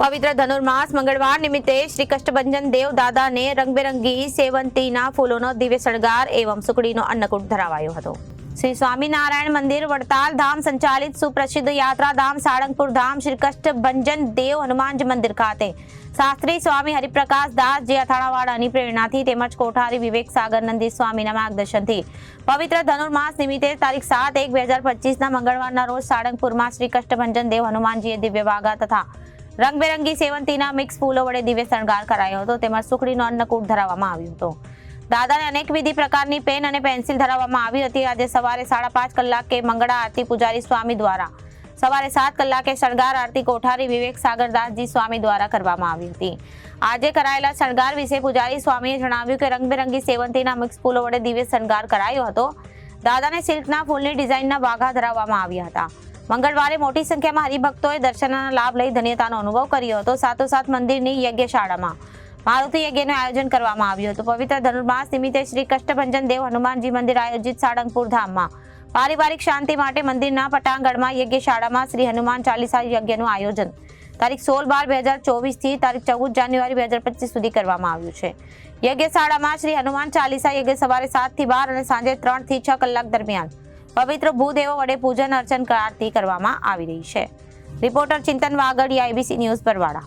પવિત્ર ધનુર્માસ મંગળવાર નિમિત્તે શ્રી કષ્ટભંજન દેવ દાદાને રંગબેરંગી સેવંતીના ફૂલોનો દિવ્ય શણગાર એવં સુકડીનો અન્નકૂટ ધરાવાયો હતો. શ્રી સ્વામિનારાયણ મંદિર, વડતાલ ધામ સંચાલિત સુપ્રસિદ્ધ યાત્રાધામ સાળંગપુર ધામ, શ્રી કષ્ટભંજન દેવ હનુમાનજી મંદિર ખાતે શાસ્ત્રી સ્વામી હરિપ્રકાશ દાસ જે અથાણાવાળાની પ્રેરણાથી તેમજ કોઠારી વિવેક સાગર નંદી સ્વામીના માર્ગદર્શનથી પવિત્ર ધનુર્માસ નિમિત્તે તારીખ સાત એક બે હજાર પચીસના મંગળવારના રોજ સાળંગપુરમાં શ્રી કષ્ટભંજન દેવ હનુમાનજીએ દિવ્ય વાઘા તથા રંગબેરંગી સેવંતીના મિક્સ ફૂલો વડે દિવ્ય શણગાર કરાયો હતો. તેમાં સુખડીનો અન્નકૂટ ધરાવવામાં આવ્યો હતો. દાદાને અનેકવિધિ પ્રકારની પેન અને પેન્સિલ ધરાવવામાં આવી હતી. આજે સવારે સાડા પાંચ કલાકે મંગળા આરતી પૂજારી સ્વામી દ્વારા, સવારે સાત કલાકે શણગાર આરતી કોઠારી વિવેક સાગરદાસજી સ્વામી દ્વારા કરવામાં આવી હતી. આજે કરાયેલા શણગાર વિશે પૂજારી સ્વામીએ જણાવ્યું કે રંગબેરંગી સેવંતીના મિક્સ ફૂલો વડે દિવ્ય શણગાર કરાયો હતો. દાદાને સિલ્કના ફૂલની ડિઝાઇનના વાઘા ધરાવવામાં આવ્યા હતા. મંગળવારે મોટી સંખ્યામાં હરિભક્તોએ દર્શનના લાભ લઈ ધન્યતાનો અનુભવ કર્યો હતો. સાથોસાથ મંદિરની યજ્ઞશાળામાં મારુતિ યજ્ઞનું આયોજન કરવામાં આવ્યું હતું. પવિત્ર ધનુર્માસ નિમિત્તે શ્રી કષ્ટભંજન દેવ હનુમાનજી મંદિર આયોજિત સાળંગપુર ધામમાં. પારિવારિક શાંતિ માટે મંદિરના પટાંગણમાં યજ્ઞશાળામાં શ્રી હનુમાન ચાલીસા યજ્ઞનું આયોજન તારીખ સોળ બાર બે હજાર ચોવીસથી તારીખ ચૌદ જાન્યુઆરી બે હજાર પચીસ સુધી કરવામાં આવ્યું છે. યજ્ઞશાળામાં શ્રી હનુમાન ચાલીસા યજ્ઞ સવારે સાતથી બાર અને સાંજે ત્રણથી છ કલાક દરમિયાન પવિત્ર ભૂદેવો વડે પૂજન અર્ચન આરતી કરવામાં આવી રહી છે. Reporter Chintan Vagadiya IBC news પરવાળા